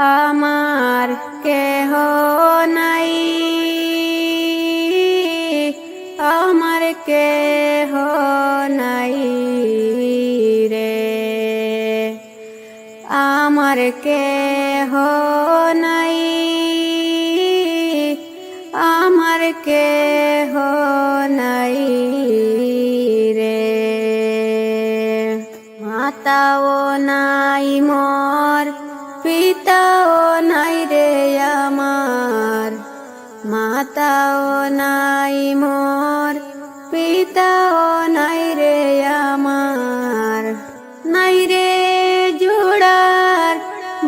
আমার কেহ নাই। আমার কেহ নাই রে। আমার কেহ নাই। আমার কেহ নাই রে। মাতাও নাই মোর পিতাও নাই রে আমার, মাতাও নাই মোর, পিতাও নাই রে আমার। নাই রে জোড়ার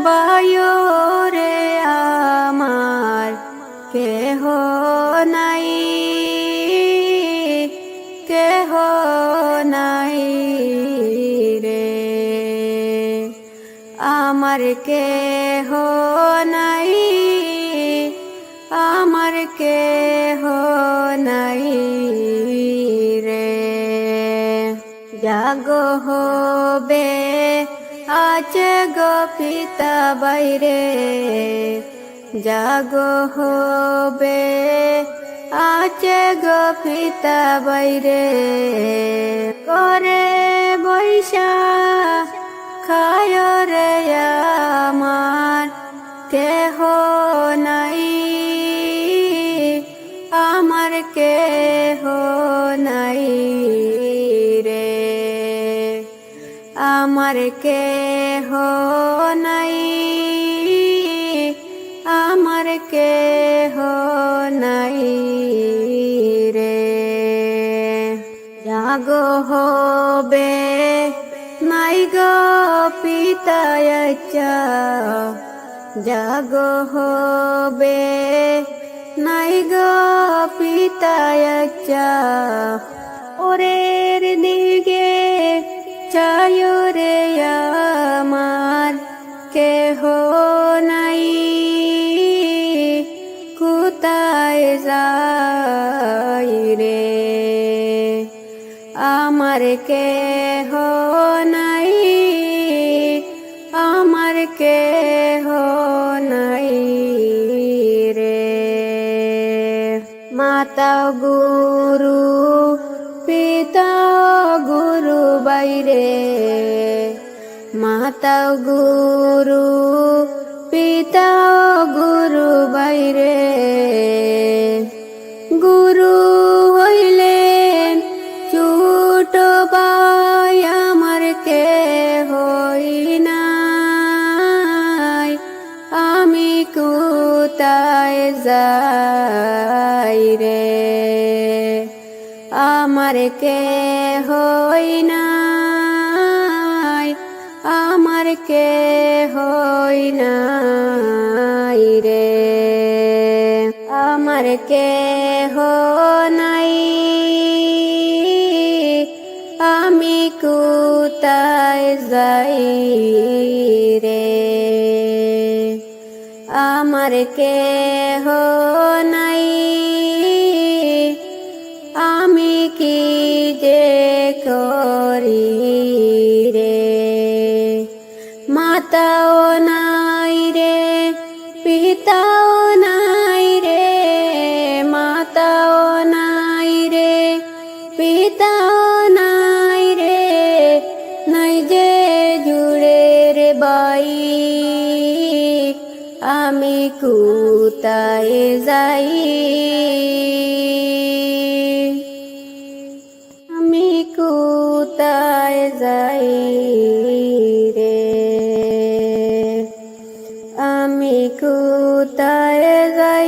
বায়ু রে আমার, কেহ নাই, কেহ আমার কেহ নাই, আমার কেহ নাই রে। জাগ হবে, আছে গো পিতা বাইরে। জাগ হবে, আছে গো পিতা বাইরে। করে বৈশা খায় রে আমার কেহ নাই। আমার কেহ নাই রে। আমার কেহ নাই। আমার কেহ নাই রে। জাগ হবে নাই গো পিতায়চা জাগ হবে। নাই গো পিতায়চা ওরের দিকে চায় রে আমার, কেহ নাই। কোথায় যাই রে? আমার কেহ কেহ নাই রে। মাতা গুরু পিতা গুরু বাইরে। মাতা গুরু কোথায় যাই রে। আমার কে হই নাই, আমার কে হই নাই রে। আমার কে নাই, আমি কোথায় যাই রে। কে নাই? আমি কি যে করি রে? মাতাও নাই রে, পিতাও নাই রে, মাতাও নাই রে, পিতাও নাই রে। নাই যে জুড়ে রে বাই। আমি কুতায় যাই? আমি কুতায় যাই রে? আমি কুতায় যাই?